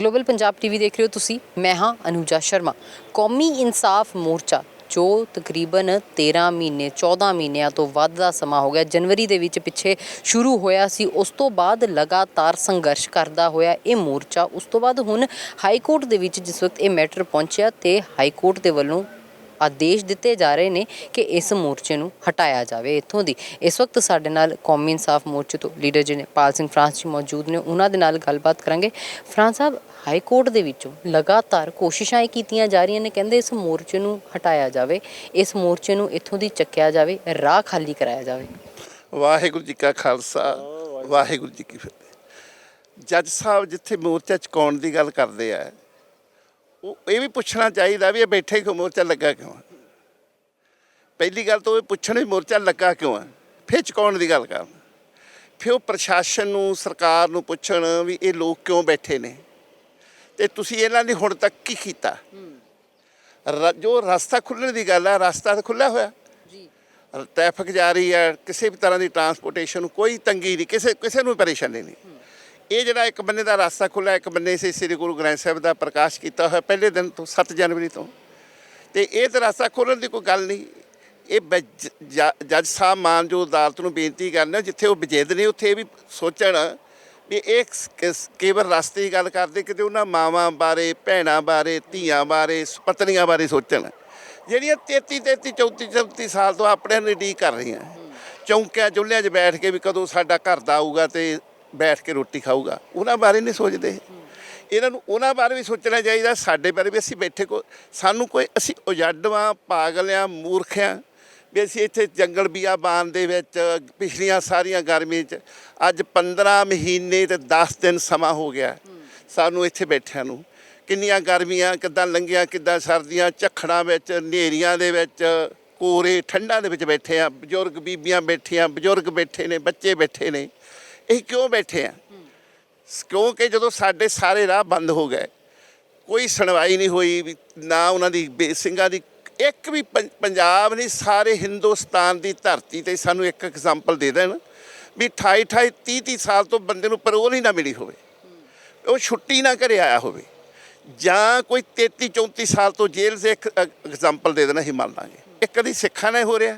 Global Punjab TV ਦੇਖ ਰਹੇ ਹੋ ਤੁਸੀਂ। ਮੈਂ ਹਾਂ ਅਨੂਜਾ ਸ਼ਰਮਾ। ਕੌਮੀ ਇਨਸਾਫ ਮੋਰਚਾ, ਜੋ ਤਕਰੀਬਨ 13 ਮਹੀਨੇ 14 ਮਹੀਨਿਆਂ ਤੋਂ ਵੱਧ ਦਾ ਸਮਾਂ ਹੋ ਗਿਆ, ਜਨਵਰੀ ਦੇ ਵਿੱਚ ਪਿੱਛੇ ਸ਼ੁਰੂ ਹੋਇਆ ਸੀ। ਉਸ ਤੋਂ ਬਾਅਦ ਲਗਾਤਾਰ ਸੰਘਰਸ਼ ਕਰਦਾ ਹੋਇਆ ਇਹ ਮੋਰਚਾ। ਉਸ ਤੋਂ ਬਾਅਦ ਹੁਣ ਹਾਈ ਕੋਰਟ ਦੇ ਵਿੱਚ ਜਿਸ ਵਕਤ ਇਹ ਮੈਟਰ ਪਹੁੰਚਿਆ ਤੇ ਹਾਈ ਕੋਰਟ ਦੇ ਵੱਲੋਂ ਆਦੇਸ਼ ਦਿੱਤੇ ਜਾ ਰਹੇ ਨੇ ਕਿ ਇਸ ਮੋਰਚੇ ਨੂੰ ਹਟਾਇਆ ਜਾਵੇ ਇੱਥੋਂ ਦੀ। ਇਸ ਵਕਤ ਸਾਡੇ ਨਾਲ ਕੌਮੀ ਇਨਸਾਫ ਮੋਰਚੇ ਤੋਂ ਲੀਡਰ ਜੀ ਨੇ, ਪਾਲ ਸਿੰਘ ਫਰਾਂਸ ਜੀ ਮੌਜੂਦ ਨੇ। ਉਹਨਾਂ ਦੇ ਨਾਲ ਗੱਲਬਾਤ ਕਰਾਂਗੇ। ਫਰਾਂਸ ਸਾਹਿਬ, ਹਾਈ ਕੋਰਟ ਦੇ ਵਿੱਚੋਂ ਲਗਾਤਾਰ ਕੋਸ਼ਿਸ਼ਾਂ ਇਹ ਕੀਤੀਆਂ ਜਾ ਰਹੀਆਂ ਨੇ ਕਹਿੰਦੇ ਇਸ ਮੋਰਚੇ ਨੂੰ ਹਟਾਇਆ ਜਾਵੇ, ਇਸ ਮੋਰਚੇ ਨੂੰ ਇੱਥੋਂ ਦੀ ਚੱਕਿਆ ਜਾਵੇ, ਰਾਹ ਖਾਲੀ ਕਰਾਇਆ ਜਾਵੇ। ਵਾਹਿਗੁਰੂ ਜੀ ਕਾ ਖਾਲਸਾ, ਵਾਹਿਗੁਰੂ ਜੀ ਕੀ ਫਤਿਹ। ਜੱਜ ਸਾਹਿਬ ਜਿੱਥੇ ਮੋਰਚਾ ਚੁਕਾਉਣ ਦੀ ਗੱਲ ਕਰਦੇ ਆ ਉਹ ਇਹ ਵੀ ਪੁੱਛਣਾ ਚਾਹੀਦਾ ਵੀ ਇਹ ਬੈਠੇ ਕਿਉਂ ਮੋਰਚਾ ਲੱਗਾ ਕਿਉਂ ਆ? ਪਹਿਲੀ ਗੱਲ ਤਾਂ ਉਹ ਪੁੱਛਣ ਵੀ ਮੋਰਚਾ ਲੱਗਾ ਕਿਉਂ ਆ ਫਿਰ ਚੁਕਾਉਣ ਦੀ ਗੱਲ ਕਰਨ। ਫਿਰ ਉਹ ਪ੍ਰਸ਼ਾਸਨ ਨੂੰ ਸਰਕਾਰ ਨੂੰ ਪੁੱਛਣ ਵੀ ਇਹ ਲੋਕ ਕਿਉਂ ਬੈਠੇ ਨੇ? ਤੇ ਤੁਸੀਂ ਇਹਨਾਂ ਨੇ ਹੁਣ ਤੱਕ ਕੀ ਕੀਤਾ? ਜੋ ਰਸਤਾ ਖੁੱਲਣ ਦੀ ਗੱਲ ਹੈ ਰਸਤਾ ਤਾਂ ਖੁੱਲਿਆ ਹੋਇਆ। ਜੀ। ਟ੍ਰੈਫਿਕ ਜਾਰੀ ਹੈ ਕਿਸੇ ਵੀ ਤਰ੍ਹਾਂ ਦੀ ਟਰਾਂਸਪੋਰਟੇਸ਼ਨ ਨੂੰ ਕੋਈ ਤੰਗੀ ਨਹੀਂ ਕਿਸੇ ਕਿਸੇ ਨੂੰ ਪਰੇਸ਼ਾਨੀ ਨਹੀਂ। ਇਹ ਜਿਹੜਾ ਇੱਕ ਬੰਨੇ ਦਾ ਰਸਤਾ ਖੁੱਲਾ ਇੱਕ ਬੰਨੇ ਸੇ ਸ੍ਰੀ ਗੁਰੂ ਗ੍ਰੰਥ ਸਾਹਿਬ ਦਾ ਪ੍ਰਕਾਸ਼ ਕੀਤਾ ਹੋਇਆ ਪਹਿਲੇ ਦਿਨ ਤੋਂ 7 ਜਨਵਰੀ ਤੋਂ। ਤੇ ਇਹ ਤਾਂ ਰਸਤਾ ਖੋਲ੍ਹਣ ਦੀ ਕੋਈ ਗੱਲ ਨਹੀਂ। ਇਹ ਬ- ਜੱਜ ਸਾਹਿਬ ਮਾਨਜੋ ਅਦਾਲਤ ਨੂੰ ਬੇਨਤੀ ਕਰਨਾ, ਜਿੱਥੇ ਉਹ ਵਿਜੇਦ ਨੇ, ਉੱਥੇ ਇਹ ਵੀ ਸੋਚਣ ਵੀ ਇਹ ਕੇਵਲ ਰਸਤੇ ਦੀ ਗੱਲ ਕਰਦੇ, ਕਿਤੇ ਉਹਨਾਂ ਮਾਵਾਂ ਬਾਰੇ, ਭੈਣਾਂ ਬਾਰੇ, ਧੀਆਂ ਬਾਰੇ ਪਤਨੀਆਂ ਬਾਰੇ ਸੋਚਣ। ਜਿਹੜੀਆਂ 33 33 34 34 ਸਾਲ ਤੋਂ ਆਪਣੇ ਨਜ਼ਦੀਕ ਕਰ ਰਹੀਆਂ। ਚੌਂਕਿਆਂ, ਚੁੱਲ੍ਹਿਆਂ 'ਚ ਬੈਠ ਕੇ ਵੀ ਕਦੋਂ ਸਾਡਾ ਘਰ ਦਾ ਆਊਗਾ ਤੇ ਬੈਠ ਕੇ ਰੋਟੀ ਖਾਊਗਾ। ਉਹਨਾਂ ਬਾਰੇ ਨਹੀਂ ਸੋਚਦੇ। ਇਹਨਾਂ ਨੂੰ ਉਹਨਾਂ ਬਾਰੇ ਵੀ ਸੋਚਣਾ ਚਾਹੀਦਾ। ਸਾਡੇ ਬਾਰੇ ਵੀ ਅਸੀਂ ਬੈਠੇ ਕੋ ਸਾਨੂੰ ਕੋਈ ਅਸੀਂ ਉਜੜਵਾਂ, ਪਾਗਲਿਆਂ, ਮੂਰਖਿਆਂ। ਵੀ ਅਸੀਂ ਇੱਥੇ ਜੰਗਲ ਬਿਆਬਾਨ ਦੇ ਵਿੱਚ, ਪਿਛਲੀਆਂ ਸਾਰੀਆਂ ਗਰਮੀਆਂ 'ਚ। ਅੱਜ 15 ਮਹੀਨੇ ਤੇ 10 ਦਿਨ ਸਮਾਂ ਹੋ ਗਿਆ। ਸਾਨੂੰ ਇੱਥੇ ਬੈਠਿਆਂ ਨੂੰ। ਕਿੰਨੀਆਂ ਗਰਮੀਆਂ, ਕਿੱਦਾਂ ਲੰਘੀਆਂ, ਕਿੱਦਾਂ ਸਰਦੀਆਂ, ਝੱਖੜਾਂ ਵਿੱਚ, ਹਨੇਰੀਆਂ ਦੇ ਵਿੱਚ, ਕੋਰੇ, ਠੰਡਾਂ ਦੇ ਵਿੱਚ ਬੈਠੇ ਆ। ਬਜ਼ੁਰਗ ਬੀਬੀਆਂ ਬੈਠੀਆਂ, ਬਜ਼ੁਰਗ ਬੈਠੇ ਨੇ, ਬੱਚੇ ਬੈਠੇ ਨੇ। ਇਹ ਕਿਉਂ ਬੈਠੇ ਆ? ਕਿਉਂਕਿ ਜਦੋਂ ਸਾਡੇ ਸਾਰੇ ਰਾਹ ਬੰਦ ਹੋ ਗਏ, ਕੋਈ ਸੁਣਵਾਈ ਨਹੀਂ ਹੋਈ ਵੀ ਨਾ ਉਹਨਾਂ ਦੀ ਬੇ- ਸਿੰਘਾਂ ਦੀ, ਇੱਕ ਵੀ ਪੰਜਾਬ ਨਹੀਂ, ਸਾਰੇ ਹਿੰਦੁਸਤਾਨ ਦੀ ਧਰਤੀ ਤੇ ਸਾਨੂੰ ਇੱਕ ਐਗਜ਼ਾਮਪਲ ਦੇ ਦੇਣ ਵੀ 28 28 30 30 ਸਾਲ ਤੋਂ ਬੰਦੇ ਨੂੰ ਪਰੋਲ ਹੀ ਨਾ ਮਿਲੀ ਹੋਵੇ। ਉਹ ਛੁੱਟੀ ਨਾ ਘਰੇ ਆਇਆ ਹੋਵੇ। ਜਾਂ ਕੋਈ 33 34 ਸਾਲ ਤੋਂ ਜੇਲ੍ਹ ਸੇ ਇੱਕ ਐਗਜ਼ਾਮਪਲ ਦੇ ਦੇਣਾ ਹੀ ਮੰਨ ਲਾਂਗੇ ਇਹ ਕਦੀ ਸਿੱਖਾਂ ਨੇ ਹੋ ਰਿਹਾ।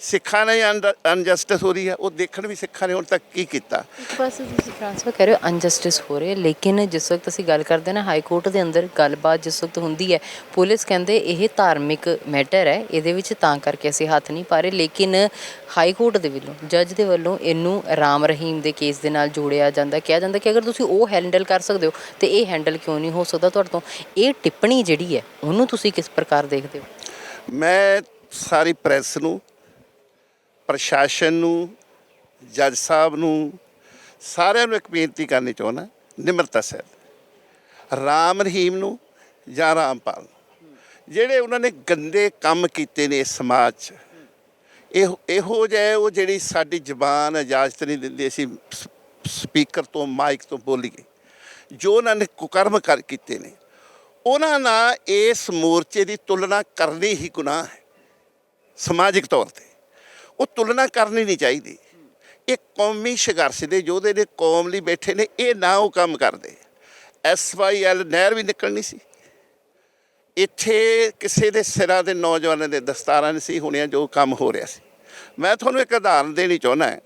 ਸਿੱਖਾਂ ਨਾਲ ਅਨਜਸਟਿਸ ਹੋ ਰਹੀ ਹੈ ਉਹ ਦੇਖਣ ਵੀ ਸਿੱਖਾਂ ਨੇ ਹੁਣ ਤੱਕ ਕੀ ਕੀਤਾ। ਇੱਕ ਪਾਸੇ ਤੁਸੀਂ ਟ੍ਰਾਂਸਫਰ ਕਰ ਰਹੇ ਹੋ ਅਨਜਸਟਿਸ ਹੋ ਰਹੇ ਲੇਕਿਨ ਜਿਸ ਵਕਤ ਅਸੀਂ ਗੱਲ ਕਰਦੇ ਨਾ ਹਾਈ ਕੋਰਟ ਦੇ ਅੰਦਰ ਗੱਲਬਾਤ ਜਿਸ ਵਕਤ ਹੁੰਦੀ ਹੈ ਪੁਲਿਸ ਕਹਿੰਦੇ ਇਹ ਧਾਰਮਿਕ ਮੈਟਰ ਹੈ ਇਹਦੇ ਵਿੱਚ ਤਾਂ ਕਰਕੇ ਅਸੀਂ ਹੱਥ ਨਹੀਂ ਪਾ ਰਹੇ ਲੇਕਿਨ ਹਾਈ ਕੋਰਟ ਦੇ ਵੱਲੋਂ ਜੱਜ ਦੇ ਵੱਲੋਂ ਇਹਨੂੰ ਰਾਮ ਰਹੀਮ ਦੇ ਕੇਸ ਦੇ ਨਾਲ ਜੋੜਿਆ ਜਾਂਦਾ ਕਿਹਾ ਜਾਂਦਾ ਕਿ ਅਗਰ ਤੁਸੀਂ ਉਹ ਹੈਂਡਲ ਕਰ ਸਕਦੇ ਹੋ ਤੇ ਇਹ ਹੈਂਡਲ ਕਿਉਂ ਨਹੀਂ ਹੋ ਸਕਦਾ ਤੁਹਾਡੇ ਤੋਂ? ਇਹ ਟਿੱਪਣੀ ਜਿਹੜੀ ਹੈ ਉਹਨੂੰ ਤੁਸੀਂ ਕਿਸ ਪ੍ਰਕਾਰ ਦੇਖਦੇ ਹੋ? ਮੈਂ ਸਾਰੀ ਪ੍ਰੈਸ ਨੂੰ ਪ੍ਰਸ਼ਾਸਨ ਨੂੰ, ਜੱਜ ਸਾਹਿਬ ਨੂੰ, ਸਾਰਿਆਂ ਨੂੰ ਇੱਕ ਬੇਨਤੀ ਕਰਨੀ ਚਾਹੁੰਦਾ, ਨਿਮਰਤਾ ਸਹਿਤ। ਰਾਮ ਰਹੀਮ ਨੂੰ ਜਾਂ ਰਾਮਪਾਲ ਨੂੰ। ਜਿਹੜੇ ਉਹਨਾਂ ਨੇ ਗੰਦੇ ਕੰਮ ਕੀਤੇ ਨੇ ਇਸ ਸਮਾਜ 'ਚ, ਇਹ, ਇਹੋ ਜਿਹੇ ਉਹ ਜਿਹੜੀ ਸਾਡੀ ਜ਼ਬਾਨ ਇਜਾਜ਼ਤ ਨਹੀਂ ਦਿੰਦੀ, ਅਸੀਂ ਸ- ਸਪੀਕਰ ਤੋਂ, ਮਾਈਕ ਤੋਂ ਬੋਲੀਏ। ਜੋ ਉਹਨਾਂ ਨੇ ਕੁਕਰਮ ਕਰ ਕੀਤੇ ਨੇ, ਉਹਨਾਂ ਨਾਲ ਇਸ ਮੋਰਚੇ ਦੀ ਤੁਲਨਾ ਕਰਨੀ ਹੀ ਗੁਨਾਹ ਹੈ, ਸਮਾਜਿਕ ਤੌਰ ਤੇ। ਉਹ ਤੁਲਨਾ ਕਰਨੀ ਨਹੀਂ ਚਾਹੀਦੀ। ਇਹ ਕੌਮੀ ਸੰਘਰਸ਼ ਦੇ ਯੋਧੇ ਨੇ ਕੌਮ ਲਈ ਬੈਠੇ ਨੇ, ਇਹ ਨਾ ਉਹ ਕੰਮ ਕਰਦੇ। ਐਸਵਾਈਐਲ ਨਹਿਰ ਵੀ ਨਿਕਲਣੀ ਸੀ। ਇੱਥੇ ਕਿਸੇ ਦੇ ਸਿਰਾਂ ਦੇ ਨੌਜਵਾਨਾਂ ਦੇ ਦਸਤਾਰਾਂ ਨਹੀਂ ਸੀ ਹੋਣੀਆਂ ਜੋ ਕੰਮ ਹੋ ਰਿਹਾ ਸੀ। ਮੈਂ ਤੁਹਾਨੂੰ ਇੱਕ ਉਦਾਹਰਨ ਦੇਣੀ ਚਾਹੁੰਦਾ ਹਾਂ।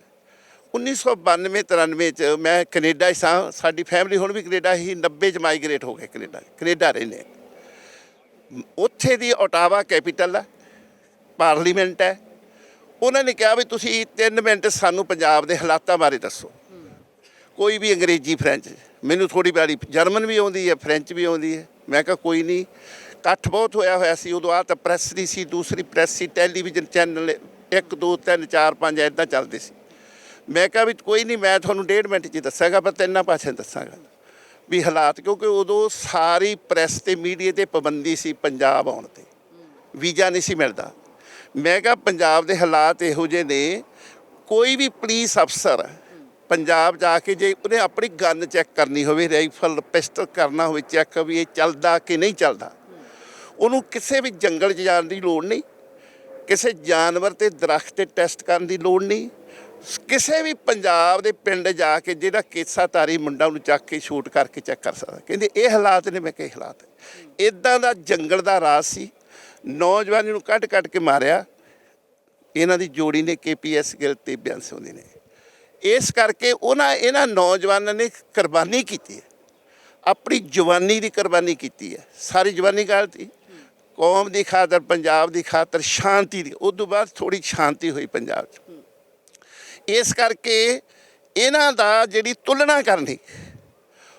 1992 93 ਚ ਮੈਂ ਕੈਨੇਡਾ ਹੀ ਸਾਂ, ਸਾਡੀ ਫੈਮਿਲੀ ਹੁਣ ਵੀ ਕੈਨੇਡਾ ਹੀ 90 ਚ ਮਾਈਗ੍ਰੇਟ ਹੋ ਗਏ ਕੈਨੇਡਾ ਕੈਨੇਡਾ ਰਹਿੰਦੇ। ਉੱਥੇ ਦੀ ਓਟਾਵਾ ਕੈਪੀਟਲ ਹੈ ਪਾਰਲੀਮੈਂਟ ਹੈ। ਉਹਨਾਂ ਨੇ ਕਿਹਾ ਵੀ ਤੁਸੀਂ 3 ਮਿੰਟ ਸਾਨੂੰ ਪੰਜਾਬ ਦੇ ਹਾਲਾਤਾਂ ਬਾਰੇ ਦੱਸੋ। ਕੋਈ ਵੀ ਅੰਗਰੇਜ਼ੀ ਫ੍ਰੈਂਚ ਮੈਨੂੰ ਥੋੜੀ ਬਾਰੀ ਜਰਮਨ ਵੀ ਆਉਂਦੀ ਹੈ ਫ੍ਰੈਂਚ ਵੀ ਆਉਂਦੀ ਹੈ। ਮੈਂ ਕਿਹਾ ਕੋਈ ਨਹੀਂ, ਇਕੱਠ ਬਹੁਤ ਹੋਇਆ ਹੋਇਆ ਸੀ, ਉਦੋਂ ਆ ਤਾਂ ਪ੍ਰੈਸ ਨਹੀਂ ਸੀ, ਦੂਸਰੀ ਪ੍ਰੈਸ ਸੀ ਟੈਲੀਵਿਜ਼ਨ ਚੈਨਲ 1 2 3 4 5 ਐਦਾਂ ਚੱਲਦੇ ਸੀ। ਮੈਂ ਕਿਹਾ ਵੀ ਕੋਈ ਨਹੀਂ, ਮੈਂ ਤੁਹਾਨੂੰ ਡੇਢ ਮਿੰਟ 'ਚ ਦੱਸਾਂਗਾ, ਪਰ ਤਿੰਨਾਂ ਪਾਸੇ ਦੱਸਾਂਗਾ। ਵੀ ਹਾਲਾਤ, ਕਿਉਂਕਿ ਉਦੋਂ ਸਾਰੀ ਪ੍ਰੈਸ ਤੇ ਮੀਡੀਆ ਤੇ ਪਾਬੰਦੀ ਸੀ ਪੰਜਾਬ ਆਉਣ ਤੇ। ਵੀਜ਼ਾ ਨਹੀਂ ਸੀ ਮਿਲਦਾ। ਮੈਂ ਕਿਹਾ ਪੰਜਾਬ ਦੇ ਹਾਲਾਤ ਇਹੋ ਜਿਹੇ ਨੇ, ਕੋਈ ਵੀ ਪੁਲਿਸ ਅਫਸਰ ਪੰਜਾਬ ਜਾ ਕੇ ਜੇ ਉਹਨੇ ਆਪਣੀ ਗਨ ਚੈੱਕ ਕਰਨੀ ਹੋਵੇ ਰਾਈਫਲ ਪਿਸਟਲ ਕਰਨਾ ਹੋਵੇ ਚੈੱਕ ਵੀ ਇਹ ਚੱਲਦਾ ਕਿ ਨਹੀਂ ਚੱਲਦਾ, ਉਹਨੂੰ ਕਿਸੇ ਵੀ ਜੰਗਲ 'ਚ ਜਾਣ ਦੀ ਲੋੜ ਨਹੀਂ, ਕਿਸੇ ਜਾਨਵਰ ਤੇ ਦਰਖਤ ਤੇ ਟੈਸਟ ਕਰਨ ਦੀ ਲੋੜ ਨਹੀਂ, ਕਿਸੇ ਵੀ ਪੰਜਾਬ ਦੇ ਪਿੰਡ ਜਾ ਕੇ ਜਿਹੜਾ ਕੇਸਾਧਾਰੀ ਮੁੰਡਾ ਉਹਨੂੰ ਚੱਕ ਕੇ ਸ਼ੂਟ ਕਰਕੇ ਚੈੱਕ ਕਰ ਸਕਦਾ। ਕਹਿੰਦੇ ਇਹ ਹਾਲਾਤ ਨੇ, ਮੈਂ ਕਿਹਾ ਇਹ ਹਾਲਾਤ ਇਦਾਂ ਦਾ ਜੰਗਲ ਦਾ ਰਾਜ ਸੀ ਨੌਜਵਾਨੀ ਨੂੰ ਕੱਟ ਕੱਟ ਕੇ ਮਾਰਿਆ। ਇਹਨਾਂ ਦੀ ਜੋੜੀ ਨੇ ਕੇਪੀਐਸ ਗਿੱਲ ਤੇ ਬਿਆਨ ਹੁੰਦੀ ਨੇ। ਇਸ ਕਰਕੇ ਉਹਨਾਂ, ਇਹਨਾਂ ਨੌਜਵਾਨਾਂ ਨੇ ਕੁਰਬਾਨੀ ਕੀਤੀ ਹੈ। ਆਪਣੀ ਜਵਾਨੀ ਦੀ ਕੁਰਬਾਨੀ ਕੀਤੀ ਹੈ। ਸਾਰੀ ਜਵਾਨੀ ਗਾਲਤੀ ਕੌਮ ਦੀ ਖਾਤਰ, ਪੰਜਾਬ ਦੀ ਖਾਤਰ, ਸ਼ਾਂਤੀ ਦੀ। ਉਸ ਤੋਂ ਬਾਅਦ ਥੋੜੀ ਸ਼ਾਂਤੀ ਹੋਈ ਪੰਜਾਬ 'ਚ। ਇਸ ਕਰਕੇ ਇਹਨਾਂ ਦਾ ਜਿਹੜੀ ਤੁਲਨਾ ਕਰਨੀ,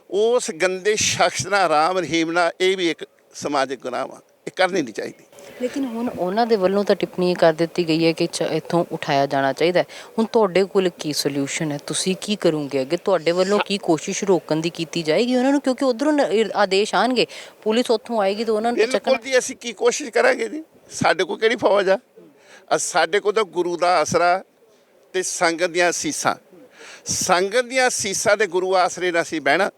ਉਸ ਗੰਦੇ ਸ਼ਖਸ ਨਾਲ, ਰਾਮ ਰਹੀਮ ਨਾਲ ਇਹ ਵੀ ਇੱਕ ਸਮਾਜਿਕ ਗੁਨਾਹ ਵਾ। ਇਹ ਕਰਨੀ ਨਹੀਂ ਚਾਹੀਦੀ। ਲੇਕਿਨ ਹੁਣ ਉਹਨਾਂ ਦੇ ਵੱਲੋਂ ਤਾਂ ਟਿੱਪਣੀ ਕਰ ਦਿੱਤੀ ਗਈ ਹੈ ਕਿ ਇੱਥੋਂ ਉਠਾਇਆ ਜਾਣਾ ਚਾਹੀਦਾ ਹੈ। ਹੁਣ ਤੁਹਾਡੇ ਕੋਲ ਕੀ ਸੋਲੂਸ਼ਨ ਹੈ? ਤੁਸੀਂ ਕੀ ਕਰੋਗੇ ਅੱਗੇ? ਤੁਹਾਡੇ ਵੱਲੋਂ ਕੀ ਕੋਸ਼ਿਸ਼ ਰੋਕਣ ਦੀ ਕੀਤੀ ਜਾਏਗੀ ਉਹਨਾਂ ਨੂੰ? ਕਿਉਂਕਿ ਉਧਰੋਂ ਆਦੇਸ਼ ਆਣਗੇ। ਪੁਲਿਸ ਉੱਥੋਂ ਆਏਗੀ ਤਾਂ ਉਹਨਾਂ ਨੂੰ ਤਾਂ ਬਿਲਕੁਲ ਚੱਕਣਾ ਜੀ ਅਸੀਂ ਕੀ ਕੋਸ਼ਿਸ਼ ਕਰਾਂਗੇ ਜੀ ਸਾਡੇ ਕੋਲ ਕਿਹੜੀ ਫੌਜ ਆ? ਸਾਡੇ ਕੋਲ ਤਾਂ ਗੁਰੂ ਦਾ ਆਸਰਾ ਤੇ ਸੰਗਤ ਦੀਆਂ ਸੀਸਾਂ। ਸੰਗਤ ਦੀਆਂ ਸੀਸਾਂ ਦੇ ਗੁਰੂ ਆਸਰੇ ਨਾਲ ਅਸੀਂ ਬਹਿਣਾ।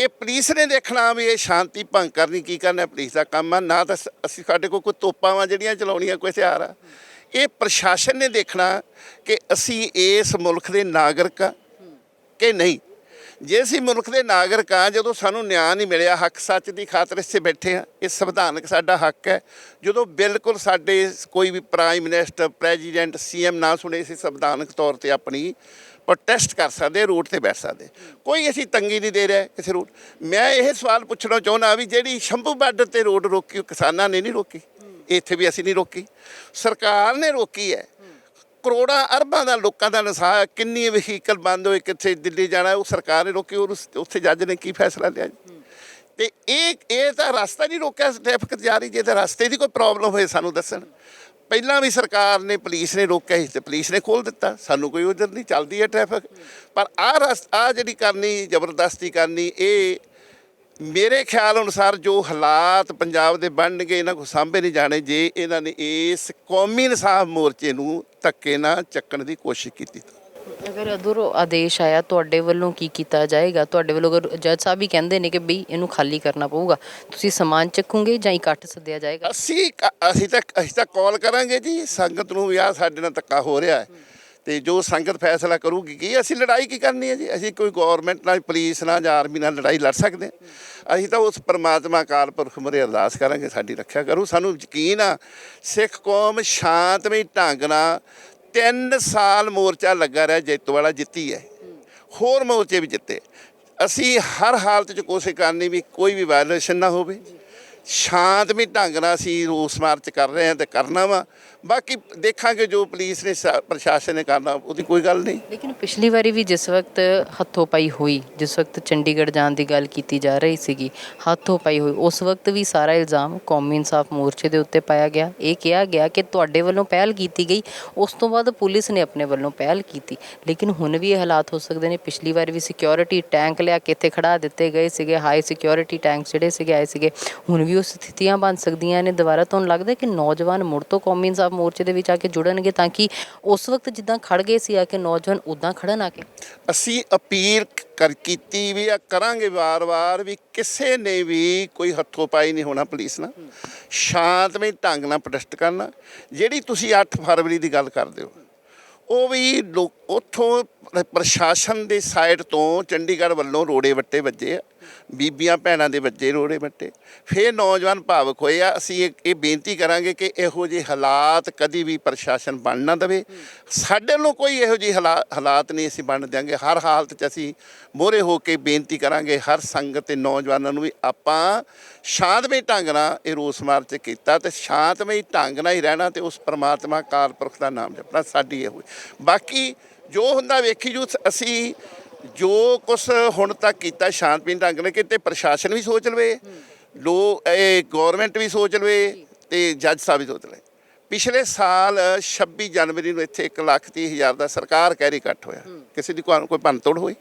ਇਹ ਪੁਲਿਸ ਨੇ ਦੇਖਣਾ ਵੀ ਇਹ ਸ਼ਾਂਤੀ ਭੰਗ ਕਰਨੀ, ਕੀ ਕਰਨਾ ਪੁਲਿਸ ਦਾ ਕੰਮ ਆ, ਨਾ ਤਾਂ ਅਸੀਂ ਸਾਡੇ ਕੋਲ ਕੋਈ ਤੋਪਾਂ ਵਾ ਜਿਹੜੀਆਂ ਚਲਾਉਣੀਆਂ ਕੋਈ ਹਥਿਆਰ ਆ। ਇਹ ਪ੍ਰਸ਼ਾਸਨ ਨੇ ਦੇਖਣਾ ਕਿ ਅਸੀਂ ਇਸ ਮੁਲਕ ਦੇ ਨਾਗਰਿਕ ਆ ਕਿ ਨਹੀਂ? ਜੇ ਅਸੀਂ ਮੁਲਕ ਦੇ ਨਾਗਰਿਕ ਆ, ਜਦੋਂ ਸਾਨੂੰ ਨਿਆਂ ਨਹੀਂ ਮਿਲਿਆ, ਹੱਕ ਸੱਚ ਦੀ ਖਾਤਰ ਇੱਥੇ ਬੈਠੇ ਆ, ਇਹ ਸੰਵਿਧਾਨਕ ਸਾਡਾ ਹੱਕ ਹੈ। ਜਦੋਂ ਬਿਲਕੁਲ ਸਾਡੇ ਕੋਈ ਵੀ ਪ੍ਰਾਈਮ ਮਿਨਿਸਟਰ, ਪ੍ਰੈਜ਼ੀਡੈਂਟ ਸੀਐਮ ਨਾ ਸੁਣੇ, ਅਸੀਂ ਸੰਵਿਧਾਨਕ ਤੌਰ ਤੇ ਆਪਣੀ ਪ੍ਰੋਟੈਸਟ ਕਰ ਸਕਦੇ ਰੋਡ ਤੇ ਬੈਠ ਸਕਦੇ। ਕੋਈ ਅਸੀਂ ਤੰਗੀ ਨਹੀਂ ਦੇ ਰਿਹਾ ਕਿਸੇ ਰੋਡ ਮੈਂ ਇਹ ਸਵਾਲ ਪੁੱਛਣਾ ਚਾਹੁੰਦਾ ਵੀ ਜਿਹੜੀ ਸ਼ੰਭੂ ਬਾਰਡਰ ਤੇ ਰੋਡ ਰੋਕੀ, ਉਹ ਕਿਸਾਨਾਂ ਨੇ ਨਹੀਂ ਰੋਕੀ। ਇੱਥੇ ਵੀ ਅਸੀਂ ਨਹੀਂ ਰੋਕੀ। ਸਰਕਾਰ ਨੇ ਰੋਕੀ ਹੈ। ਕਰੋੜਾਂ, ਅਰਬਾਂ ਦਾ ਲੋਕਾਂ ਦਾ ਨਸਾ ਕਿੰਨੀ ਵਹੀਕਲ ਬੰਦ ਹੋਏ, ਕਿੱਥੇ ਦਿੱਲੀ ਜਾਣਾ ਉਹ ਸਰਕਾਰ ਨੇ ਰੋਕੀ, ਔਰ ਉੱਥੇ ਜੱਜ ਨੇ ਕੀ ਫੈਸਲਾ ਲਿਆ ਜੀ? ਤੇ ਇਹ ਇਹ ਤਾਂ ਰਸਤਾ ਨਹੀਂ ਰੋਕਿਆ ਟ੍ਰੈਫਿਕ ਜਾਰੀ, ਜੇ ਤਾਂ ਰਸਤੇ ਦੀ ਕੋਈ ਪ੍ਰੋਬਲਮ ਹੋਏ ਸਾਨੂੰ ਦੱਸਣ। ਪਹਿਲਾਂ ਵੀ ਸਰਕਾਰ ਨੇ, ਪੁਲਿਸ ਨੇ ਰੋਕਿਆ ਸੀ ਤੇ ਪੁਲਿਸ ਨੇ ਖੋਲ ਦਿੱਤਾ। ਸਾਨੂੰ ਕੋਈ ਉਧਰ ਨਹੀਂ ਚੱਲਦੀ ਹੈ ਟ੍ਰੈਫਿਕ ਪਰ ਆਹ ਰਸ ਆ ਜਿਹੜੀ ਕਰਨੀ, ਜ਼ਬਰਦਸਤੀ ਕਰਨੀ, ਇਹ ਮੇਰੇ ਖਿਆਲ ਅਨੁਸਾਰ ਜੋ ਹਾਲਾਤ ਪੰਜਾਬ ਦੇ ਬਣਨਗੇ ਇਹਨਾਂ ਕੋ ਸਾਂਭੇ ਨਹੀਂ ਜਾਣੇ, ਜੇ ਇਹਨਾਂ ਨੇ ਇਸ ਕੌਮੀ ਇਨਸਾਫ ਮੋਰਚੇ ਨੂੰ ਧੱਕੇ ਨਾਲ ਚੱਕਣ ਦੀ ਕੋਸ਼ਿਸ਼ ਕੀਤੀ ਤਾਂ। ਅਗਰ ਅਦੁਰ ਆਦੇਸ਼ ਆਇਆ, ਤੁਹਾਡੇ ਵੱਲੋਂ ਕੀ ਕੀਤਾ ਜਾਏਗਾ? ਤੁਹਾਡੇ ਵੱਲੋਂ ਅਗਰ ਜੱਜ ਸਾਹਿਬ ਵੀ ਕਹਿੰਦੇ ਨੇ ਕਿ ਬਈ ਇਹਨੂੰ ਖਾਲੀ ਕਰਨਾ ਪਊਗਾ, ਤੁਸੀਂ ਸਮਾਨ ਚੱਕੋਗੇ ਜਾਂ ਇਕੱਠ ਸੱਦਿਆ ਜਾਏਗਾ? ਅਸੀਂ ਕ- ਅਸੀਂ ਤਾਂ ਅਸੀਂ ਤਾਂ ਕਾਲ ਕਰਾਂਗੇ ਜੀ। ਸੰਗਤ ਨੂੰ ਵੀ ਆ ਸਾਡੇ ਨਾਲ ਧੱਕਾ ਹੋ ਰਿਹਾ ਹੈ। ਤੇ ਜੋ ਸੰਗਤ ਫੈਸਲਾ ਕਰੂਗੀ ਕੀ, ਅਸੀਂ ਲੜਾਈ ਕੀ ਕਰਨੀ ਹੈ ਜੀ? ਅਸੀਂ ਕੋਈ ਗਵਰਨਮੈਂਟ ਨਾਲ ਪੁਲਿਸ ਨਾਲ ਜਾਂ ਆਰਮੀ ਨਾਲ ਲੜਾਈ ਲੜ ਸਕਦੇ ਹਾਂ। ਅਸੀਂ ਤਾਂ ਉਸ ਪਰਮਾਤਮਾ ਅਕਾਲ ਪੁਰਖ ਮਰੇ ਅਰਦਾਸ ਕਰਾਂਗੇ, ਸਾਡੀ ਰੱਖਿਆ ਕਰੂ। ਸਾਨੂੰ ਯਕੀਨ ਆ, ਸਿੱਖ ਕੌਮ ਸ਼ਾਂਤਮਈ ਢੰਗ ਨਾਲ 3 ਸਾਲ ਮੋਰਚਾ ਲੱਗਾ ਰਿਹਾ ਜੈਤੋ ਵਾਲਾ ਜਿੱਤੀ ਹੈ। ਹੋਰ ਮੋਰਚੇ ਵੀ ਜਿੱਤੇ। ਅਸੀਂ ਹਰ ਹਾਲਤ 'ਚ ਕੋਸ਼ਿਸ਼ ਕਰਨੀ ਵੀ ਕੋਈ ਵੀ ਵਾਇਲੇਸ਼ਨ ਨਾ ਹੋਵੇ। ਸ਼ਾਂਤਮਈ ਢੰਗ ਨਾਲ ਅਸੀਂ ਰੋਸ ਮਾਰਚ ਕਰ ਰਹੇ ਹਾਂ ਤੇ ਕਰਨਾ ਵਾ। ਬਾਕੀ ਦੇਖਾਂਗੇ ਜੋ ਪੁਲਿਸ ਨੇ ਸਾ- ਪ੍ਰਸ਼ਾਸਨ ਨੇ ਕਰਨਾ, ਉਹਦੀ ਕੋਈ ਗੱਲ ਨਹੀਂ। ਲੇਕਿਨ ਪਿਛਲੀ ਵਾਰੀ ਵੀ ਜਿਸ ਵਕਤ ਹੱਥੋਂ ਪਾਈ ਹੋਈ, ਜਿਸ ਵਕਤ ਚੰਡੀਗੜ੍ਹ ਜਾਣ ਦੀ ਗੱਲ ਕੀਤੀ ਜਾ ਰਹੀ ਸੀਗੀ, ਹੱਥੋਂ ਪਾਈ ਹੋਈ, ਉਸ ਵਕਤ ਵੀ ਸਾਰਾ ਇਲਜ਼ਾਮ ਕੌਮੀ ਇਨਸਾਫ ਮੋਰਚੇ ਦੇ ਉੱਤੇ ਪਾਇਆ ਗਿਆ। ਇਹ ਕਿਹਾ ਗਿਆ ਕਿ ਤੁਹਾਡੇ ਵੱਲੋਂ ਪਹਿਲ ਕੀਤੀ ਗਈ, ਉਸ ਤੋਂ ਬਾਅਦ ਪੁਲਿਸ ਨੇ ਆਪਣੇ ਵੱਲੋਂ ਪਹਿਲ ਕੀਤੀ। ਲੇਕਿਨ ਹੁਣ ਵੀ ਇਹ ਹਾਲਾਤ ਹੋ ਸਕਦੇ ਨੇ। ਪਿਛਲੀ ਵਾਰ ਵੀ ਸਿਕਿਉਰਿਟੀ ਟੈਂਕ ਲਿਆ ਕੇ ਇੱਥੇ ਖੜਾ ਦਿੱਤੇ ਗਏ ਸੀਗੇ ਹਾਈ ਸਿਕਿਉਰਿਟੀ ਟੈਂਕ ਜਿਹੜੇ ਸੀਗੇ, ਆਏ ਸੀਗੇ, ਹੁਣ ਵੀ ਉਹ ਸਥਿਤੀਆਂ ਬਣ ਸਕਦੀਆਂ ਨੇ। ਦੁਬਾਰਾ ਤੁਹਾਨੂੰ ਲੱਗਦਾ ਕਿ ਨੌਜਵਾਨ ਮੁੜ ਤੋਂ ਕੌਮੀ ਇਨਸਾਫ ਮੋਰਚੇ ਦੇ ਵਿੱਚ ਆ ਕੇ ਜੁੜਨਗੇ ਤਾਂ ਕਿ ਉਸ ਵਕਤ ਜਿੱਦਾਂ ਖੜ ਗਏ ਸੀ ਆ ਕੇ ਨੌਜਵਾਨ ਉਦਾਂ ਖੜਨ ਆ ਕੇ? ਅਸੀਂ ਅਪੀਲ ਕਰ, ਕੀਤੀ ਵੀ ਆ ਕਰਾਂਗੇ ਵਾਰ-ਵਾਰ ਵੀ ਕਿਸੇ ਨੇ ਵੀ ਕੋਈ ਹੱਥੋਂ ਪਾਈ ਨਹੀਂ ਹੋਣਾ ਪੁਲਿਸ ਨਾਲ। ਸ਼ਾਂਤਮਈ ਢੰਗ ਨਾਲ ਪ੍ਰੋਟੈਸਟ ਕਰਨਾ। ਜਿਹੜੀ ਤੁਸੀਂ 8 ਫਰਵਰੀ ਦੀ ਗੱਲ ਕਰਦੇ ਹੋ, ਉਹ ਵੀ ਲੋਕ, ਉੱਥੋਂ ਪ੍ਰਸ਼ਾਸਨ ਦੇ ਸਾਈਡ ਤੋਂ ਚੰਡੀਗੜ੍ਹ ਵੱਲੋਂ ਰੋੜੇ ਵੱਟੇ ਵੱਜੇ ਆ। ਬੀਬੀਆਂ ਭੈਣਾਂ ਦੇ ਵੱਜੇ ਰੋੜੇ ਵੱਟੇ ਫਿਰ ਨੌਜਵਾਨ ਭਾਵਕ ਹੋਏ ਆ, ਅਸੀਂ ਇਹ ਇਹ ਬੇਨਤੀ ਕਰਾਂਗੇ ਕਿ ਇਹੋ ਜਿਹੇ ਹਾਲਾਤ ਕਦੀ ਵੀ ਪ੍ਰਸ਼ਾਸਨ ਬਣ ਨਾ ਦੇਵੇ। ਸਾਡੇ ਨੂੰ ਕੋਈ ਇਹੋ ਜਿਹੇ ਹਾਲਾ- ਹਾਲਾਤ ਨਹੀਂ ਅਸੀਂ ਬਣ ਦਿਆਂਗੇ। ਹਰ ਹਾਲਤ 'ਚ ਅਸੀਂ ਮੋਹਰੇ ਹੋ ਕੇ ਬੇਨਤੀ ਕਰਾਂਗੇ, ਹਰ ਸੰਗਤ ਤੇ ਨੌਜਵਾਨਾਂ ਨੂੰ ਵੀ ਆਪਾਂ ਸ਼ਾਂਤਮਈ ਢੰਗ ਨਾਲ ਇਹ ਰੋਸ ਮਾਰਚ ਕੀਤਾ ਤੇ ਸ਼ਾਂਤਮਈ ਢੰਗ ਨਾਲ ਹੀ ਰਹਿਣਾ ਤੇ ਉਸ ਪ੍ਰਮਾਤਮਾ ਅਕਾਲ ਪੁਰਖ ਦਾ ਨਾਮ ਜਪਣਾ ਸਾਡੀ ਇਹੋ ਬਾਕੀ ਜੋ ਹੁੰਦਾ ਵੇਖੀ ਜੂ ਅਸੀਂ ਜੋ ਕੁਝ ਹੁਣ ਤੱਕ ਕੀਤਾ ਸ਼ਾਂਤਮਈ ਢੰਗ ਨਾਲ ਕਿਤੇ ਪ੍ਰਸ਼ਾਸਨ ਵੀ ਸੋਚ ਲਵੇ ਲੋ ਇਹ ਗਵਰਨਮੈਂਟ ਵੀ ਸੋਚ ਲਵੇ ਤੇ ਜੱਜ ਸਾਹਿਬ ਵੀ ਸੋਚ ਲਵੇ ਪਿਛਲੇ ਸਾਲ 26 ਜਨਵਰੀ ਨੂੰ ਇੱਥੇ 1 ਲੱਖ ਤੀਹ ਹਜ਼ਾਰ ਦਾ ਸਰਕਾਰ ਕਹਿ ਰਹੀ ਇਕੱਠ ਹੋਇਆ। ਕਿਸੇ ਦੀ ਕੋਈ ਕੋਈ ਭੰਨਤੋੜ ਹੋਈ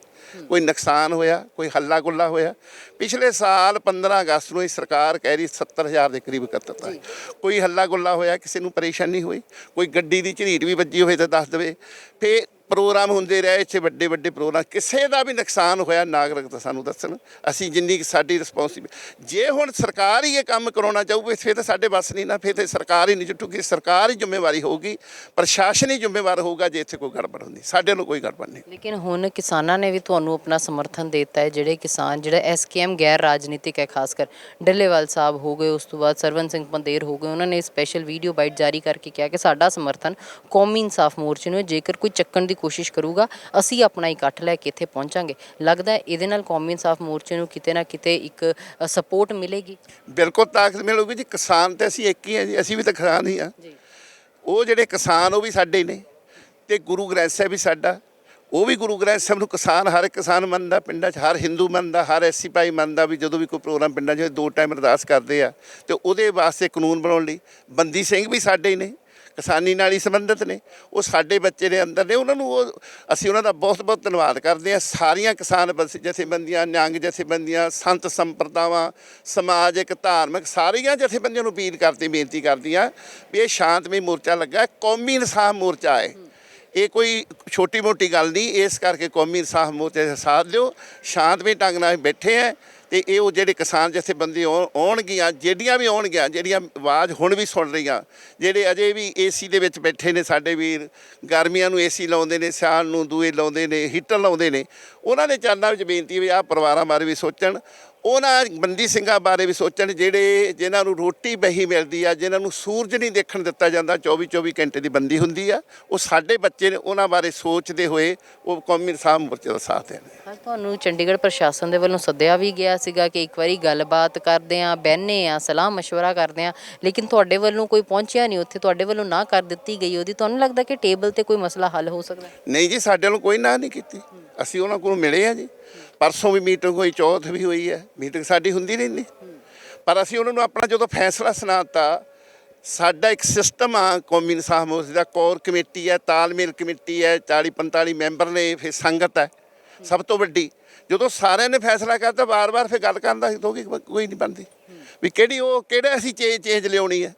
ਕੋਈ ਨੁਕਸਾਨ ਹੋਇਆ ਕੋਈ ਹੱਲਾ ਗੁੱਲਾ ਹੋਇਆ। ਪਿਛਲੇ ਸਾਲ 15 ਅਗਸਤ ਨੂੰ ਇਹ ਸਰਕਾਰ ਕਹਿ ਰਹੀ 70000 ਦੇ ਕਰੀਬ ਇਕੱਤਰਤਾ ਹੈ। ਕੋਈ ਹੱਲਾ ਗੁੱਲਾ ਹੋਇਆ ਕਿਸੇ ਨੂੰ ਪਰੇਸ਼ਾਨੀ ਹੋਈ ਕੋਈ ਗੱਡੀ ਦੀ ਝਰੀਟ ਵੀ ਵੱਜੀ ਹੋਵੇ ਤਾਂ ਦੱਸ ਦੇਵੇ। ਫੇ ਪ੍ਰੋਗਰਾਮ ਹੁੰਦੇ ਰਹੇ, ਇੱਥੇ ਵੱਡੇ ਵੱਡੇ ਪ੍ਰੋਗਰਾਮ। ਕਿਸੇ ਦਾ ਵੀ ਨੁਕਸਾਨ ਹੋਇਆ, ਨਾਗਰਿਕ ਤਾਂ ਸਾਨੂੰ ਦੱਸਣ। ਅਸੀਂ ਜਿੰਨੀ ਸਾਡੀ ਰਿਸਪੌਂਸਿਬਿਲ ਜੇ ਹੁਣ ਸਰਕਾਰ ਹੀ ਇਹ ਕੰਮ ਕਰਾਉਣਾ ਚਾਹੂਗੀ, ਫਿਰ ਤਾਂ ਸਾਡੇ ਵੱਸ ਨਹੀਂ ਨਾ, ਫਿਰ ਤੇ ਸਰਕਾਰ ਹੀ ਨਹੀਂ ਜੁਟੂਗੀ। ਸਰਕਾਰ ਹੀ ਜ਼ਿੰਮੇਵਾਰੀ ਹੋਊਗੀ, ਪ੍ਰਸ਼ਾਸਨ ਹੀ ਜ਼ਿੰਮੇਵਾਰ ਹੋਊਗਾ ਜੇ ਇੱਥੇ ਕੋਈ ਗੜਬੜ ਹੁੰਦੀ। ਸਾਡੇ ਨੂੰ ਕੋਈ ਗੜਬੜ ਨਹੀਂ। ਲੇਕਿਨ ਹੁਣ ਕਿਸਾਨਾਂ ਨੇ ਵੀ ਤੁਹਾਨੂੰ ਆਪਣਾ ਸਮਰਥਨ ਦਿੱਤਾ ਹੈ, ਜਿਹੜੇ ਕਿਸਾਨ, ਜਿਹੜਾ ਐਸਕੇਐਮ ਗੈਰ ਰਾਜਨੀਤਿਕ ਹੈ, ਖਾਸ ਕਰ ਡੱਲੇਵਾਲ ਸਾਹਿਬ ਹੋ ਗਏ, ਉਸ ਤੋਂ ਬਾਅਦ ਸਰਵਨ ਸਿੰਘ ਪੰਦੇਰ ਹੋ ਗਏ, ਉਹਨਾਂ ਨੇ ਸਪੈਸ਼ਲ ਵੀਡੀਓ ਬਾਈਟ ਜਾਰੀ ਕਰਕੇ ਕਿਹਾ ਕਿ ਸਾਡਾ ਸਮਰਥਨ ਕੌਮੀ ਇਨਸਾਫ ਮੋਰਚੇ ਨੂੰ ਜੇਕਰ ਕੋਈ ਚੱਕਣ ਦੀ ਕੋਸ਼ਿਸ਼ ਕਰੂਗਾ ਅਸੀਂ ਆਪਣਾ ਇਕੱਠ ਲੈ ਕੇ ਇੱਥੇ ਪਹੁੰਚਾਂਗੇ। ਲੱਗਦਾ ਹੈ ਇਹਦੇ ਨਾਲ ਕੌਮੀ ਇਨਸਾਫ ਮੋਰਚੇ ਨੂੰ ਕਿਤੇ ਨਾ ਕਿਤੇ ਇੱਕ ਸਪੋਰਟ ਮਿਲੇਗੀ। ਬਿਲਕੁਲ ਤਾਕਤ ਮਿਲੂਗੀ ਜੀ। ਕਿਸਾਨ ਤੇ ਅਸੀਂ ਇੱਕ ਹੀ ਹਾਂ ਜੀ ਅਸੀਂ ਵੀ ਤਾਂ ਕਿਸਾਨ ਹੀ ਆ ਜੀ। ਉਹ ਜਿਹੜੇ ਕਿਸਾਨ ਉਹ ਵੀ ਸਾਡੇ ਹੀ ਨੇ ਤੇ ਗੁਰੂ ਗ੍ਰੰਥ ਸਾਹਿਬ ਵੀ ਸਾਡਾ। ਉਹ ਵੀ ਗੁਰੂ ਗ੍ਰੰਥ ਸਾਹਿਬ ਨੂੰ ਕਿਸਾਨ ਹਰ ਇੱਕ ਕਿਸਾਨ ਮੰਨਦਾ ਪਿੰਡਾਂ 'ਚ ਹਰ ਹਿੰਦੂ ਮੰਨਦਾ ਹਰ ਐਸੀ ਭਾਈ ਮੰਨਦਾ ਵੀ ਜਦੋਂ ਵੀ ਕੋਈ ਪ੍ਰੋਗਰਾਮ ਪਿੰਡਾਂ 'ਚ ਦੋ ਟਾਈਮ ਅਰਦਾਸ ਕਰਦੇ ਆ ਤੇ ਉਹਦੇ ਵਾਸਤੇ ਕਾਨੂੰਨ ਬਣਾਉਣ ਲਈ। ਬੰਦੀ ਸਿੰਘ ਵੀ ਸਾਡੇ ਹੀ ਨੇ। ਕਿਸਾਨੀ ਨਾਲ ਹੀ ਸੰਬੰਧਿਤ ਨੇ। ਉਹ ਸਾਡੇ ਬੱਚੇ ਦੇ ਅੰਦਰ ਨੇ, ਉਹਨਾਂ ਨੂੰ ਉਹ ਅਸੀਂ ਉਹਨਾਂ ਦਾ ਬਹੁਤ ਬਹੁਤ ਧੰਨਵਾਦ ਕਰਦੇ ਹਾਂ। ਸਾਰੀਆਂ ਕਿਸਾਨ ਬਸ- ਜਥੇਬੰਦੀਆਂ, ਨਿਹੰਗ ਜਥੇਬੰਦੀਆਂ, ਸੰਤ ਸੰਪਰਦਾਵਾਂ ਸਮਾਜਿਕ ਧਾਰਮਿਕ ਸਾਰੀਆਂ ਜਥੇਬੰਦੀਆਂ ਨੂੰ ਅਪੀਲ ਕਰਦੀ ਬੇਨਤੀ ਕਰਦੀਆਂ ਵੀ ਇਹ ਸ਼ਾਂਤਮਈ ਮੋਰਚਾ ਲੱਗਾ ਕੌਮੀ ਇਨਸਾਫ ਮੋਰਚਾ ਹੈ। ਇਹ ਕੋਈ ਛੋਟੀ ਮੋਟੀ ਗੱਲ ਨਹੀਂ, ਇਸ ਕਰਕੇ ਕੌਮੀ ਇਨਸਾਫ ਮੋਰਚੇ ਦਾ ਸਾਥ ਦਿਓ, ਸ਼ਾਂਤਮਈ ਢੰਗ ਨਾਲ ਬੈਠੇ ਆ ਤੇ ਇਹ ਉਹ ਜਿਹੜੇ ਕਿਸਾਨ ਜਥੇਬੰਦੀ ਆਉਣ- ਆਉਣਗੀਆਂ, ਜਿਹੜੀਆਂ ਵੀ ਆਉਣਗੀਆਂ, ਜਿਹੜੀਆਂ ਆਵਾਜ਼ ਹੁਣ ਵੀ ਸੁਣ ਰਹੀਆਂ, ਜਿਹੜੇ ਅਜੇ ਵੀ ਏਸੀ ਦੇ ਵਿੱਚ ਬੈਠੇ ਨੇ ਸਾਡੇ ਵੀਰ, ਗਰਮੀਆਂ ਨੂੰ ਏਸੀ ਲਾਉਂਦੇ ਨੇ, ਸਿਆਲ ਨੂੰ ਦੂਏ ਲਾਉਂਦੇ ਨੇ, ਹੀਟਰ ਲਾਉਂਦੇ ਨੇ, ਉਹਨਾਂ ਦੇ ਚਰਨਾਂ ਵਿੱਚ ਬੇਨਤੀ ਵੀ ਆਹ ਪਰਿਵਾਰਾਂ ਬਾਰੇ ਵੀ ਸੋਚਣ ਉਹਨਾਂ ਬੰਦੀ ਸਿੰਘਾਂ ਬਾਰੇ ਵੀ ਸੋਚਣ ਜਿਹੜੇ ਜਿਨ੍ਹਾਂ ਨੂੰ ਰੋਟੀ ਬਹੀ ਮਿਲਦੀ ਆ ਜਿਨ੍ਹਾਂ ਨੂੰ ਸੂਰਜ ਨਹੀਂ ਦੇਖਣ ਦਿੱਤਾ ਜਾਂਦਾ 24 24 ਘੰਟੇ ਦੀ ਬੰਦੀ ਹੁੰਦੀ ਆ ਉਹ ਸਾਡੇ ਬੱਚੇ ਨੇ ਉਹਨਾਂ ਬਾਰੇ ਸੋਚਦੇ ਹੋਏ ਉਹ ਕੌਮੀ ਇਨਸਾਫ ਮੋਰਚੇ ਦਾ ਸਾਥ ਦੇਣ ਹਾਂ ਤੁਹਾਨੂੰ ਚੰਡੀਗੜ੍ਹ ਪ੍ਰਸ਼ਾਸਨ ਦੇ ਵੱਲੋਂ ਸੱਦਿਆ ਵੀ ਗਿਆ ਸੀਗਾ ਕਿ ਇੱਕ ਵਾਰੀ ਗੱਲਬਾਤ ਕਰਦੇ ਆਂ ਬਹਿਨੇ ਆ ਸਲਾਹ مشورہ ਕਰਦੇ ਆਂ ਲੇਕਿਨ ਤੁਹਾਡੇ ਵੱਲੋਂ ਕੋਈ ਪਹੁੰਚਿਆ ਨਹੀਂ ਉੱਥੇ ਤੁਹਾਡੇ ਵੱਲੋਂ ਨਾ ਕਰ ਦਿੱਤੀ ਗਈ ਉਹਦੀ ਤੁਹਾਨੂੰ ਲੱਗਦਾ ਕਿ ਟੇਬਲ ਤੇ ਕੋਈ ਮਸਲਾ ਹੱਲ ਹੋ ਸਕਦਾ ਹੈ? ਨਹੀਂ ਜੀ ਸਾਡੇ ਨੂੰ ਕੋਈ ਨਾ ਨਹੀਂ ਕੀਤੀ ਅਸੀਂ ਉਹਨਾਂ ਕੋਲ ਮਿਲੇ ਆ ਜੀ ਪਰਸੋਂ ਵੀ ਮੀਟਿੰਗ ਹੋਈ, ਚੌਥ ਵੀ ਹੋਈ ਹੈ। ਮੀਟਿੰਗ ਸਾਡੀ ਹੁੰਦੀ ਰਹਿੰਦੀ ਪਰ ਅਸੀਂ ਉਹਨਾਂ ਨੂੰ ਆਪਣਾ ਜਦੋਂ ਫੈਸਲਾ ਸੁਣਾਤਾ, ਸਾਡਾ ਇੱਕ ਸਿਸਟਮ ਆ, ਕੌਮੀ ਇਨਸਾਫ ਮੋਰਚੇ ਦਾ। ਕੋਰ ਕਮੇਟੀ ਹੈ, ਤਾਲਮੇਲ ਕਮੇਟੀ ਹੈ 40 45 ਮੈਂਬਰ ਨੇ, ਫਿਰ ਸੰਗਤ ਹੈ, ਸਭ ਤੋਂ ਵੱਡੀ। ਜਦੋਂ ਸਾਰਿਆਂ ਨੇ ਫੈਸਲਾ ਕਰਤਾ ਵਾਰ-ਵਾਰ ਫਿਰ ਗੱਲ ਕਰਨ ਦਾ ਤੋਂ ਕੋਈ ਨਹੀਂ ਬਣਦੀ। ਵੀ ਕਿਹੜੀ ਉਹ, ਕਿਹੜਾ ਅਸੀਂ ਚੇਂਜ ਚੇਂਜ ਲਿਆਉਣੀ ਹੈ?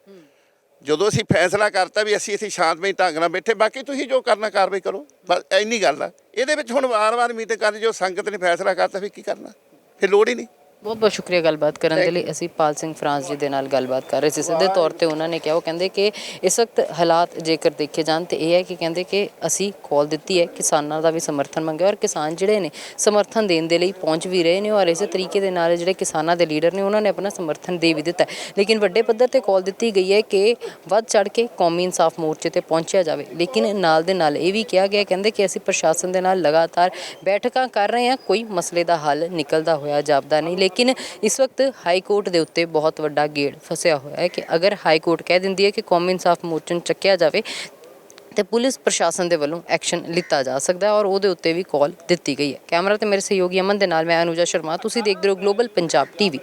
ਜਦੋਂ ਅਸੀਂ ਫੈਸਲਾ ਕਰਤਾ ਵੀ ਅਸੀਂ ਇੱਥੇ ਸ਼ਾਂਤਮਈ ਢੰਗ ਨਾਲ ਬੈਠੇ, ਬਾਕੀ ਤੁਸੀਂ ਜੋ ਕਰਨਾ ਕਾਰਵਾਈ ਕਰੋ। ਬਸ ਇੰਨੀ ਗੱਲ ਆ। ਇਹਦੇ ਵਿੱਚ ਹੁਣ ਵਾਰ-ਵਾਰ ਮੀਟਿੰਗ ਕਰਨੀ ਜੋ ਸੰਗਤ ਨੇ ਫੈਸਲਾ ਕਰਤਾ, ਫਿਰ ਕੀ ਕਰਨਾ? ਫਿਰ ਲੋੜ ਹੀ ਨਹੀਂ। ਬਹੁਤ ਬਹੁਤ ਸ਼ੁਕਰੀਆ ਗੱਲਬਾਤ ਕਰਨ ਦੇ ਲਈ। ਅਸੀਂ ਪਾਲ ਸਿੰਘ ਫਰਾਂਸ ਜੀ ਦੇ ਨਾਲ ਗੱਲਬਾਤ ਕਰ ਰਹੇ ਸੀ। ਸਿੱਧੇ ਤੌਰ ਤੇ ਉਹਨਾਂ ਨੇ ਕਿਹਾ ਉਹ ਕਹਿੰਦੇ ਕਿ ਇਸ ਵਕਤ ਹਾਲਾਤ ਜੇਕਰ ਦੇਖੇ ਜਾਣ ਤੇ ਇਹ ਹੈ ਕਿ ਕਹਿੰਦੇ ਕਿ ਅਸੀਂ ਕਾਲ ਦਿੱਤੀ ਹੈ ਕਿਸਾਨਾਂ ਦਾ ਵੀ ਸਮਰਥਨ ਮੰਗਿਆ ਔਰ ਕਿਸਾਨ ਜਿਹੜੇ ਨੇ ਸਮਰਥਨ ਦੇਣ ਦੇ ਲਈ ਪਹੁੰਚ ਵੀ ਰਹੇ ਨੇ ਔਰ ਇਸੇ ਤਰੀਕੇ ਦੇ ਨਾਲ ਜਿਹੜੇ ਕਿਸਾਨਾਂ ਦੇ ਲੀਡਰ ਨੇ ਉਹਨਾਂ ਨੇ ਆਪਣਾ ਸਮਰਥਨ ਦੇ ਵੀ ਦਿੱਤਾ। ਲੇਕਿਨ ਵੱਡੇ ਪੱਧਰ ਤੇ ਕਾਲ ਦਿੱਤੀ ਗਈ ਹੈ ਕਿ ਵੱਧ ਚੜ ਕੇ ਕੌਮੀ ਇਨਸਾਫ ਮੋਰਚੇ ਤੇ ਪਹੁੰਚਿਆ ਜਾਵੇ। ਲੇਕਿਨ ਨਾਲ ਦੇ ਨਾਲ ਇਹ ਵੀ ਕਿਹਾ ਗਿਆ ਕਹਿੰਦੇ ਕਿ ਅਸੀਂ ਪ੍ਰਸ਼ਾਸਨ ਦੇ ਨਾਲ ਲਗਾਤਾਰ ਬੈਠਕਾਂ ਕਰ ਰਹੇ ਹਾਂ ਕੋਈ ਮਸਲੇ ਦਾ ਹੱਲ ਨਿਕਲਦਾ ਹੋਇਆ ਜਾਪਦਾ ਨਹੀਂ। ਲੇਕਿਨ ਇਸ ਵਕਤ ਹਾਈ ਕੋਰਟ ਦੇ ਉੱਤੇ ਬਹੁਤ ਵੱਡਾ ਗੇੜ ਫਸਿਆ ਹੋਇਆ ਹੈ ਕਿ ਅਗਰ ਹਾਈ ਕੋਰਟ ਕਹਿ ਦਿੰਦੀ ਹੈ ਕਿ ਕੌਮੀ ਇਨਸਾਫ ਮੋਰਚੇ ਨੂੰ ਚੱਕਿਆ ਜਾਵੇ, ਤੇ ਪੁਲਿਸ ਪ੍ਰਸ਼ਾਸਨ ਦੇ ਵੱਲੋਂ ਐਕਸ਼ਨ ਲਿੱਤਾ ਜਾ ਸਕਦਾ ਹੈ ਔਰ ਉਹਦੇ ਉੱਤੇ ਵੀ ਕਾਲ ਦਿੱਤੀ ਗਈ ਹੈ। ਕੈਮਰਾ ਤੇ ਮੇਰੇ ਸਹਿਯੋਗੀ ਅਮਨ ਦੇ ਨਾਲ ਮੈਂ ਅਨੁਜਾ ਸ਼ਰਮਾ, ਤੁਸੀਂ ਦੇਖਦੇ ਹੋ ਗਲੋਬਲ ਪੰਜਾਬ ਟੀਵੀ